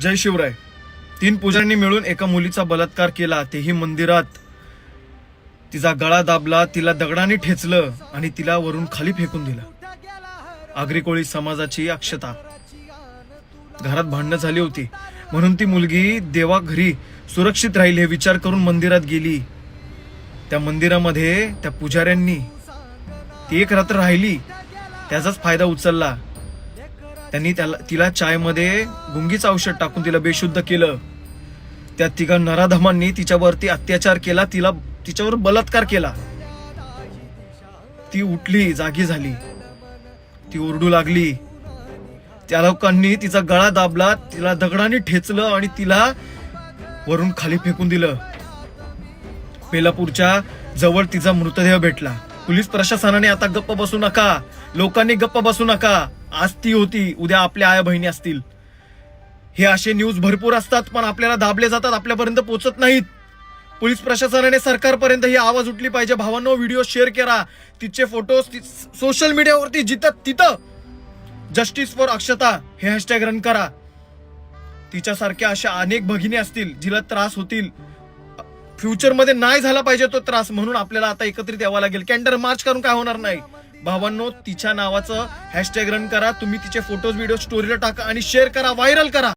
जय शिवराय. तीन पुजाऱ्यांनी मिळून एका मुलीचा बलात्कार केला. तेही मंदिरात. तिचा गळा दाबला तिला दगडाने ठेचलं आणि तिला वरून खाली फेकून दिलं. आगरी कोळी समाजाची अक्षता. घरात भांडणं झाली होती. म्हणून ती मुलगी देवा घरी सुरक्षित राहील हे विचार करून मंदिरात गेली. त्या मंदिरामध्ये त्या पुजाऱ्यांनी ती एक रात्र राहिली. त्याचाच फायदा उचलला. त्यांनी त्याला तिला चायमध्ये गुंगीचं औषध टाकून तिला बेशुद्ध केलं. त्या तिघा नराधमांनी तिच्यावरती अत्याचार केला तिला तिच्यावर बलात्कार केला. ती उठली जागी झाली. ती ओरडू लागली. त्या लोकांनी तिचा गळा दाबला तिला दगडाने ठेचलं आणि तिला वरून खाली फेकून दिलं. बेलापूरच्या जवळ तिचा मृतदेह भेटला. पोलीस प्रशासनाने आता गप्प बसू नका. लोकांनी गप्प बसू नका. आज ती होती उद्या आपल्या आया बहिणी असतील. हे असे न्यूज भरपूर असतात पण आपल्याला दाबले जातात आपल्यापर्यंत पोचत नाहीत. पोलीस प्रशासनाने सरकारपर्यंत ही आवाज उठली पाहिजे. भावांनो व्हिडिओ शेअर करा. तिचे फोटोज सोशल मीडियावरती जिथं तिथं. जस्टिस फॉर अक्षता हे हॅशटॅग रन करा. तिच्यासारख्या अशा अनेक भगिनी असतील जिला त्रास होतील. फ्युचरमध्ये नाही झाला पाहिजे तो त्रास म्हणून आपल्याला आता एकत्रित यावं लागेल. कॅन्डर मार्च करून काय होणार नाही. भावांनो तिच्या नावाचं हॅशटॅग रन करा. तुम्ही तिचे फोटोज व्हिडिओ स्टोरीला टाका आणि शेअर करा व्हायरल करा.